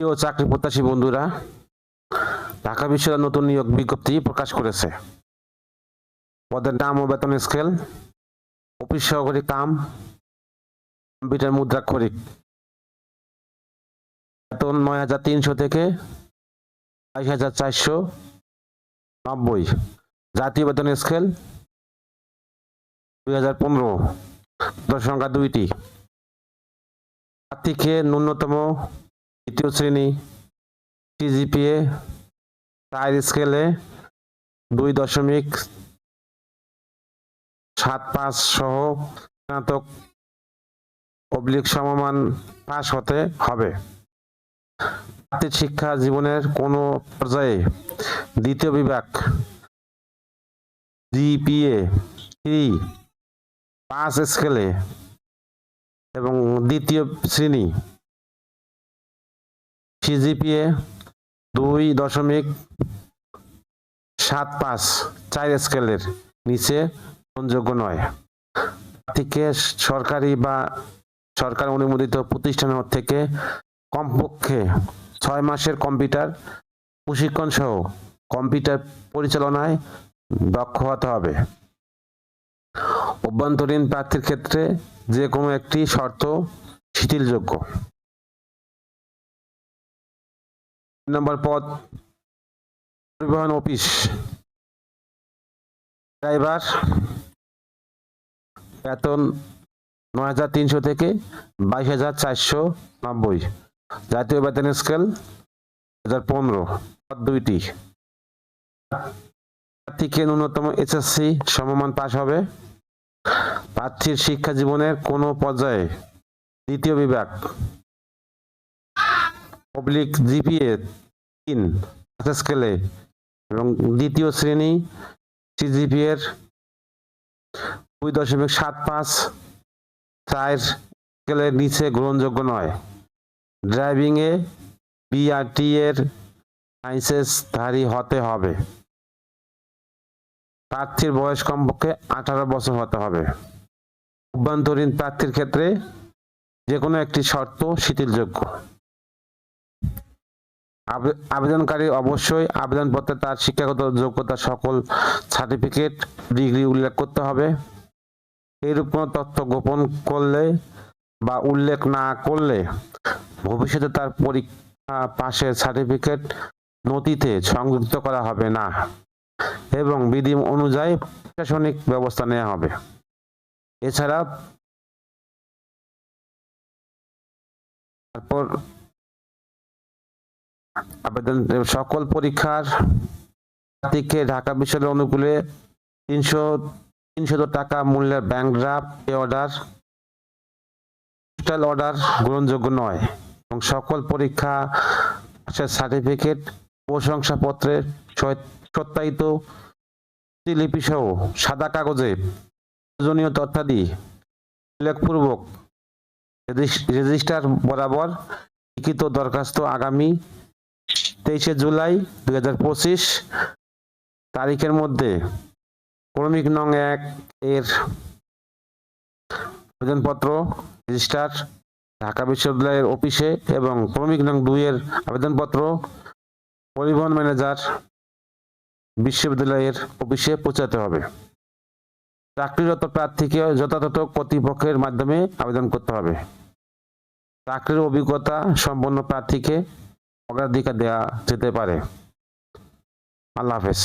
প্রিয় চাকরি প্রত্যাশী বন্ধুরা, ঢাকা বিশ্ববিদ্যালয় নতুন নিয়োগ বিজ্ঞপ্তি প্রকাশ করেছে। পদের নাম ও বেতন স্কেল অফিস সহকারী কাম, কম্পিউটার মুদ্রাক্ষরিক বেতন নয় হাজার তিনশো থেকে বাইশ হাজার চারশো নব্বই। জাতীয় বেতন স্কেল দুই হাজার পনেরো। সংখ্যা দুইটি। প্রার্থীকে ন্যূনতম দ্বিতীয় শ্রেণি সিজিপিএ চার স্কেলে দুই দশমিক সাত পাঁচ সহ স্নাতক অবলিক সমমান পাশ হতে হবে। শিক্ষা জীবনের কোনো পর্যায়ে দ্বিতীয় বিভাগ জিপিএ থ্রি পাঁচ স্কেলে এবং দ্বিতীয় শ্রেণি সিজিপিএ দুই দশমিক সাত পাঁচ চার স্কেলের নিচে গ্রহণযোগ্য নয়। থেকে সরকারি বা সরকার অনুমোদিত প্রতিষ্ঠান থেকে কমপক্ষে ছয় মাসের কম্পিউটার প্রশিক্ষণ সহ কম্পিউটার পরিচালনায় দক্ষ হতে হবে। অভ্যন্তরীণ প্রার্থীর ক্ষেত্রে যে কোনো একটি শর্ত শিথিলযোগ্য। নম্বর পদ, পরিবহন অফিস। ড্রাইভার, বেতন নয় হাজার তিনশো থেকে বাইশ হাজার চারশো নব্বই। জাতীয় বেতন স্কেল হাজার পনেরো। পদ দুইটি। প্রার্থীকে ন্যূনতম এসএসসি সমমান পাশ হবে। প্রার্থীর শিক্ষা জীবনের কোনো পর্যায়ে দ্বিতীয় বিভাগ। পাবলিক জিপিএ তিন স্কেলে এবং দ্বিতীয় শ্রেণি সিজিপিএর দুই দশমিক সাত পাঁচ চার স্কেলের নিচে গ্রহণযোগ্য নয়। ড্রাইভিং এ বিআরটি এর লাইসেন্স ধারী হতে হবে। প্রার্থীর বয়স কমপক্ষে আঠারো বছর হতে হবে। অভ্যন্তরীণ প্রার্থীর ক্ষেত্রে যে কোনো একটি শর্ত শিথিলযোগ্য। আবেদনকারী অবশ্যই আবেদনপত্রে তার শিক্ষাগত যোগ্যতা সকল সার্টিফিকেট, ডিগ্রি উল্লেখ করতে হবে। এইরূপ কোনো তথ্য গোপন করলে বা উল্লেখ না করলে ভবিষ্যতে তার পরীক্ষা পাশের সার্টিফিকেট নথিতে সংযুক্ত করা হবে না এবং বিধি অনুযায়ী প্রশাসনিক ব্যবস্থা নেওয়া হবে। এছাড়া তারপর আবেদন সকল পরীক্ষার প্রার্থীকে ঢাকা বিশ্ববিদ্যালয় অনুকূলে তিনশো, তিনশত টাকা মূল্যের bank draft order postal order গ্রহণযোগ্য নয় এবং সকল পরীক্ষা সার্টিফিকেট প্রশংসাপত্রের সত্যায়িত লিপি সহ সাদা কাগজে প্রয়োজনীয় তথ্যাদি উল্লেখপূর্বক রেজিস- রেজিস্ট্রার বরাবর লিখিত দরখাস্ত আগামী তেইশে জুলাই দুই হাজার পঁচিশ তারিখের মধ্যে ক্রমিক নং এক এর আবেদনপত্র রেজিস্টার ঢাকা বিশ্ববিদ্যালয়ের অফিসে এবং ক্রমিক নং দুই এর আবেদনপত্র পরিবহন ম্যানেজার বিশ্ববিদ্যালয়ের অফিসে পৌঁছাতে হবে। চাকরিরত প্রার্থীকে যথাযথ কর্তৃপক্ষের মাধ্যমে আবেদন করতে হবে। চাকরির অভিজ্ঞতা সম্পন্ন প্রার্থীকে অগ্রাধিকার দেওয়া যেতে পারে। আল্লাহ হাফেজ।